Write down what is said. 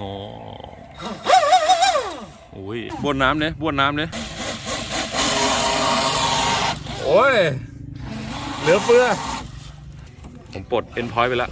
งออุ้ยบวนน้ำเนี่ยบวนน้ำเนี่ยโอ้ย เหลือเฟือ ผมปลดเอ็นพอยต์ไปแล้ว